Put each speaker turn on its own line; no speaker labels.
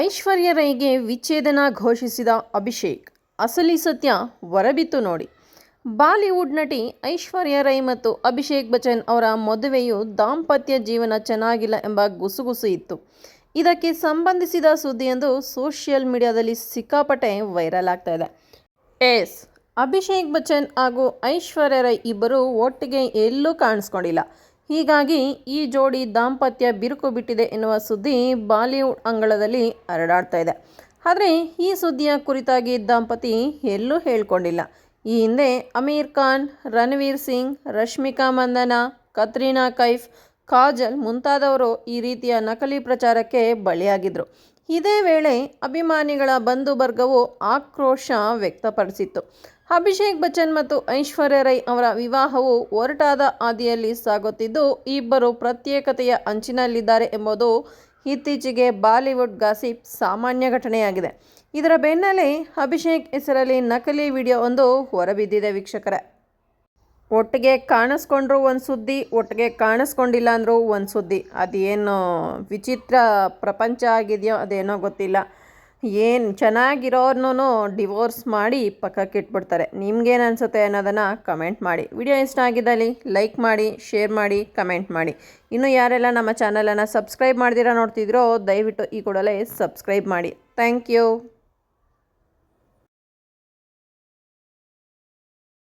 ಐಶ್ವರ್ಯ ರೈಗೆ ವಿಚ್ಛೇದನ ಘೋಷಿಸಿದ ಅಭಿಷೇಕ್. ಅಸಲಿ ಸತ್ಯ ಹೊರಬಿತ್ತು ನೋಡಿ. ಬಾಲಿವುಡ್ ನಟಿ ಐಶ್ವರ್ಯ ರೈ ಮತ್ತು ಅಭಿಷೇಕ್ ಬಚ್ಚನ್ ಅವರ ಮದುವೆಯು ದಾಂಪತ್ಯ ಜೀವನ ಚೆನ್ನಾಗಿಲ್ಲ ಎಂಬ ಗುಸುಗುಸು ಇತ್ತು. ಇದಕ್ಕೆ ಸಂಬಂಧಿಸಿದ ಸುದ್ದಿಯೊಂದು ಸೋಷಿಯಲ್ ಮೀಡಿಯಾದಲ್ಲಿ ಸಿಕ್ಕಾಪಟ್ಟೆ ವೈರಲ್ ಆಗ್ತಾ ಇದೆ. ಎಸ್, ಅಭಿಷೇಕ್ ಬಚ್ಚನ್ ಹಾಗೂ ಐಶ್ವರ್ಯ ರೈ ಇಬ್ಬರು ಒಟ್ಟಿಗೆ ಎಲ್ಲೂ ಕಾಣಿಸ್ಕೊಂಡಿಲ್ಲ. ಹೀಗಾಗಿ ಈ ಜೋಡಿ ದಾಂಪತ್ಯ ಬಿರುಕು ಬಿಟ್ಟಿದೆ ಎನ್ನುವ ಸುದ್ದಿ ಬಾಲಿವುಡ್ ಅಂಗಳದಲ್ಲಿ ಹರಡಾಡ್ತಾ ಇದೆ. ಆದರೆ ಈ ಸುದ್ದಿಯ ಕುರಿತಾಗಿ ದಂಪತಿ ಎಲ್ಲೂ ಹೇಳ್ಕೊಂಡಿಲ್ಲ. ಈ ಹಿಂದೆ ಅಮೀರ್ ಖಾನ್, ರಣವೀರ್ ಸಿಂಗ್, ರಶ್ಮಿಕಾ ಮಂದನ, ಕತ್ರಿನಾ ಕೈಫ್, ಕಾಜಲ್ ಮುಂತಾದವರು ಈ ರೀತಿಯ ನಕಲಿ ಪ್ರಚಾರಕ್ಕೆ ಬಲಿಯಾಗಿದ್ದರು ಇದೇ ವೇಳೆ ಅಭಿಮಾನಿಗಳ ಬಂಧು ವರ್ಗವು ಆಕ್ರೋಶ ವ್ಯಕ್ತಪಡಿಸಿತ್ತು. ಅಭಿಷೇಕ್ ಬಚ್ಚನ್ ಮತ್ತು ಐಶ್ವರ್ಯ ರೈ ಅವರ ವಿವಾಹವು ಒರಟಾದ ಹಾದಿಯಲ್ಲಿ ಸಾಗುತ್ತಿದ್ದು, ಇಬ್ಬರು ಪ್ರತ್ಯೇಕತೆಯ ಅಂಚಿನಲ್ಲಿದ್ದಾರೆ ಎಂಬುದು ಇತ್ತೀಚೆಗೆ ಬಾಲಿವುಡ್ ಗಾಸಿಪ್ ಸಾಮಾನ್ಯ ಘಟನೆಯಾಗಿದೆ. ಇದರ ಬೆನ್ನಲ್ಲೇ ಅಭಿಷೇಕ್ ಹೆಸರಲ್ಲಿ ನಕಲಿ ವಿಡಿಯೋ ಒಂದು ಹೊರಬಿದ್ದಿದೆ ವೀಕ್ಷಕರೇ. ಒಟ್ಟಿಗೆ ಕಾಣಿಸ್ಕೊಂಡ್ರು ಒಂದು ಸುದ್ದಿ, ಒಟ್ಟಿಗೆ ಕಾಣಿಸ್ಕೊಂಡಿಲ್ಲ ಅಂದರೂ ಒಂದು ಸುದ್ದಿ. ಅದೇನು ವಿಚಿತ್ರ ಪ್ರಪಂಚ ಆಗಿದೆಯೋ ಅದೇನೋ ಗೊತ್ತಿಲ್ಲ. ಏನು ಚೆನ್ನಾಗಿರೋರ್ನೂ ಡಿವೋರ್ಸ್ ಮಾಡಿ ಪಕ್ಕಕ್ಕೆ ಇಟ್ಬಿಡ್ತಾರೆ. ನಿಮ್ಗೇನು ಅನಿಸುತ್ತೆ ಅನ್ನೋದನ್ನು ಕಮೆಂಟ್ ಮಾಡಿ. ವಿಡಿಯೋ ಇಷ್ಟ ಆಗಿದ್ದಲ್ಲಿ ಲೈಕ್ ಮಾಡಿ, ಶೇರ್ ಮಾಡಿ, ಕಮೆಂಟ್ ಮಾಡಿ. ಇನ್ನು ಯಾರೆಲ್ಲ ನಮ್ಮ ಚಾನಲನ್ನು ಸಬ್ಸ್ಕ್ರೈಬ್ ಮಾಡ್ದಿರ ನೋಡ್ತಿದ್ರೋ ದಯವಿಟ್ಟು ಈ ಕೂಡಲೇ ಸಬ್ಸ್ಕ್ರೈಬ್ ಮಾಡಿ. Thank you.